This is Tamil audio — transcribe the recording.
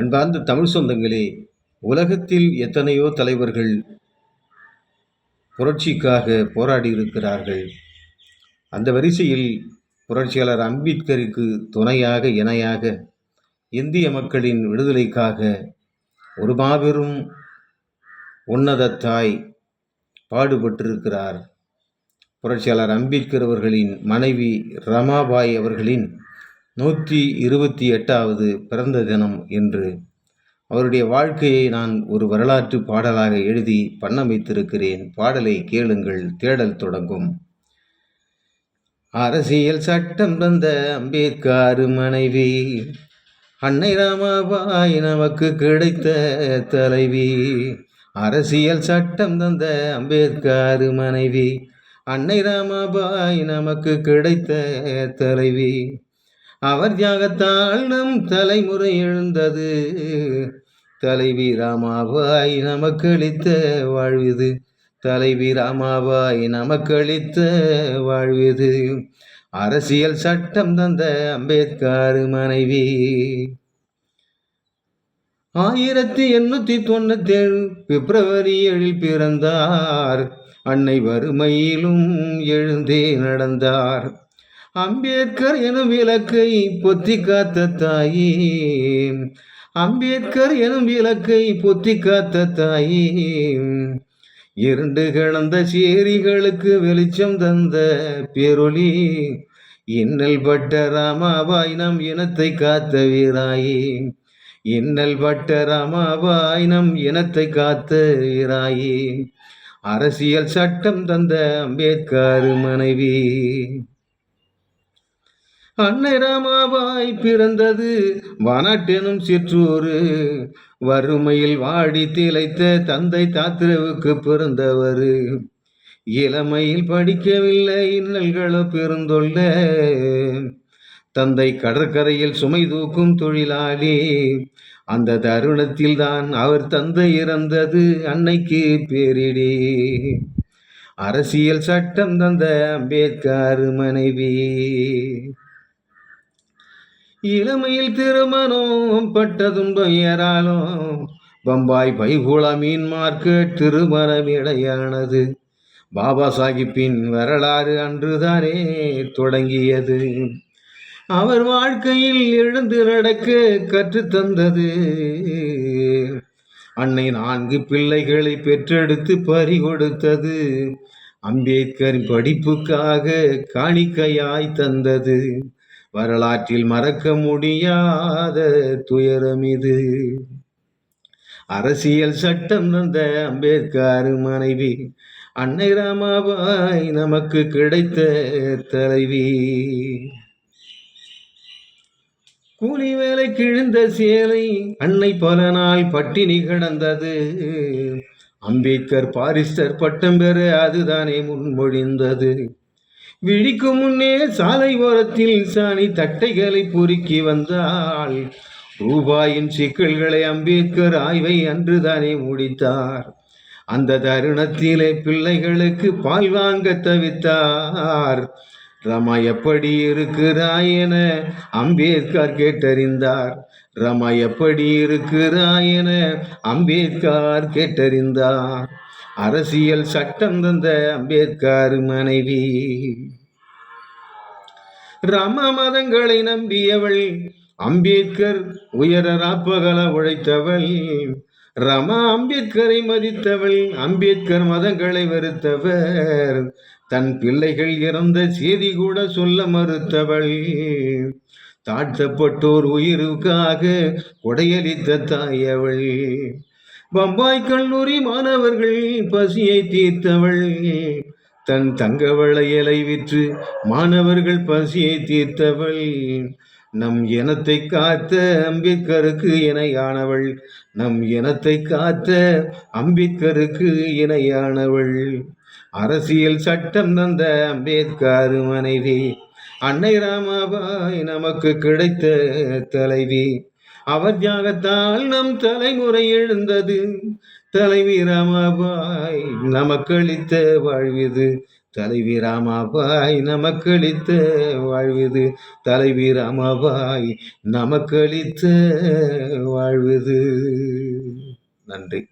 அன்பார்ந்த தமிழ் சொந்தங்களே உலகத்தில் எத்தனையோ தலைவர்கள் புரட்சிக்காக போராடியிருக்கிறார்கள். அந்த வரிசையில் புரட்சியாளர் அம்பேத்கருக்கு துணையாக இணையாக இந்திய மக்களின் விடுதலைக்காக ஒரு மாபெரும் உன்னத தாய் பாடுபட்டிருக்கிறார். புரட்சியாளர் அம்பேத்கர் அவர்களின் மனைவி ரமாபாய் அவர்களின் நூற்றி இருபத்தி எட்டாவது பிறந்த தினம் என்று அவருடைய வாழ்க்கையை நான் ஒரு வரலாற்று பாடலாக எழுதி பண்ண வைத்திருக்கிறேன் பாடலை கேளுங்கள் தேடல் தொடங்கும். அரசியல் சட்டம் தந்த அம்பேத்கர் மனைவி அன்னை ராமாபாய் நமக்கு கிடைத்த தலைவி. அரசியல் சட்டம் தந்த அம்பேத்கர் மனைவி அன்னை ராமாபாய் நமக்கு கிடைத்த தலைவி. அவர் தியாகத்தால் நம் தலைமுறை எழுந்தது. தலைவி ராமாபாய் நமக்களித்த வாழ்விது. தலைவி ராமாபாய் நமக்களித்த வாழ்விது. அரசியல் சட்டம் தந்த அம்பேத்கர் மனைவி. ஆயிரத்தி எண்ணூத்தி தொண்ணூத்தி ஏழு பிப்ரவரி ஏழில் பிறந்தார். அன்னை வறுமையிலும் எழுந்தே நடந்தார். அம்பேத்கர் எனும் விளக்கை பொத்தி காத்த தாயே. அம்பேத்கர் எனும் விளக்கை பொத்தி காத்த தாயே. இரண்டு கிடந்த சேரிகளுக்கு வெளிச்சம் தந்த பேரொளி இன்னல் பட்ட ராமாவாய் நம் இனத்தை காத்த வீராயே. இன்னல் பட்ட ராமாவாய் நம் இனத்தை காத்த வீராயே. அரசியல் சட்டம் தந்த அம்பேத்கர் மனைவி. அன்னை ராமாபாய் பிறந்தது வனாட்டெனும் சிற்றூரு. வறுமையில் வாடி திளைத்த தந்தை தாத்திரவுக்கு பிறந்தவர் இளமையில் படிக்கவில்லை இன்னல்களோ பெருந்தொல்ல. தந்தை கடற்கரையில் சுமை தூக்கும் தொழிலாளி. அந்த தருணத்தில் தான் அவர் தந்தை இறந்தது அன்னைக்கு பேரிடி. அரசியல் சட்டம் தந்த அம்பேத்கர் மனைவி. இளமையில் திருமணம் பட்ட துன்பம் ஏறாலும் பம்பாய் பைகுள மீன் மார்க்கெட் திருமணம் இடையானது பாபா சாஹிப்பின் வரலாறு அன்றுதானே தொடங்கியது. அவர் வாழ்க்கையில் எழுந்து நடக்க கற்றுத்தந்தது. அன்னை நான்கு பிள்ளைகளை பெற்றெடுத்து பறி கொடுத்தது அம்பேத்கர் படிப்புக்காக காணிக்கையாய் தந்தது. வரலாற்றில் மறக்க முடியாத துயரம் இது. அரசியல் சட்டம் தந்த அம்பேத்கர் மனைவி அன்னை ராமாபாய் நமக்கு கிடைத்த தலைவி. கூலி வேலை கிழிந்த சேலை அன்னை பல நாள் பட்டினி கிடந்தது. அம்பேத்கர் பாரிஸ்டர் பட்டம் பெற அதுதானே முன்மொழிந்தது. விழிக்கும் முன்னே சாலை ஓரத்தில் சாணி தட்டைகளை பொறுக்கி வந்தால் ரூபாயின் சிக்கல்களை அம்பேத்கர் ஆய்வை அன்றுதானே முடித்தார். அந்த தருணத்திலே பிள்ளைகளுக்கு பால் வாங்க தவித்தார். ரமா எப்படி இருக்கிறாய் என அம்பேத்கர் கேட்டறிந்தார். ரமா எப்படி இருக்கிறாய் என அம்பேத்கர் கேட்டறிந்தார். அரசியல் சட்டம் தந்த அம்பேத்கர் மனைவி. ரம மதங்களை நம்பியவள் அம்பேத்கர் உயர ராப்பகல உழைத்தவள். ரமா அம்பேத்கரை மதித்தவள் அம்பேத்கர் மதங்களை வெறுத்தவர். தன் பிள்ளைகள் இறந்த செய்தி கூட சொல்ல மறுத்தவள். தாழ்த்தப்பட்டோர் உயிருக்காக கொடையளித்த தாயவள். பம்பாய் கல்லூரி மாணவர்கள் பசியை தீர்த்தவள். தன் தங்க வளையலை விற்று மாணவர்கள் பசியை தீர்த்தவள். நம் இனத்தை காத்த அம்பேத்கருக்கு இணையானவள். நம் இனத்தை காத்த அம்பேத்கருக்கு இணையானவள். அரசியல் சட்டம் தந்த அம்பேத்கர் மனைவி. அன்னை ராமாபாய் நமக்கு கிடைத்த தலைவி. அவர் தியாகத்தால் நம் தலைமுறை எழுந்தது. தலைவி ராமாபாய் நமக்களித்த வாழ்விது. தலைவி ராமாபாய் நமக்களித்த வாழ்வது. தலைவி ராமாபாய் நமக்களித்த வாழ்வது. நன்றி.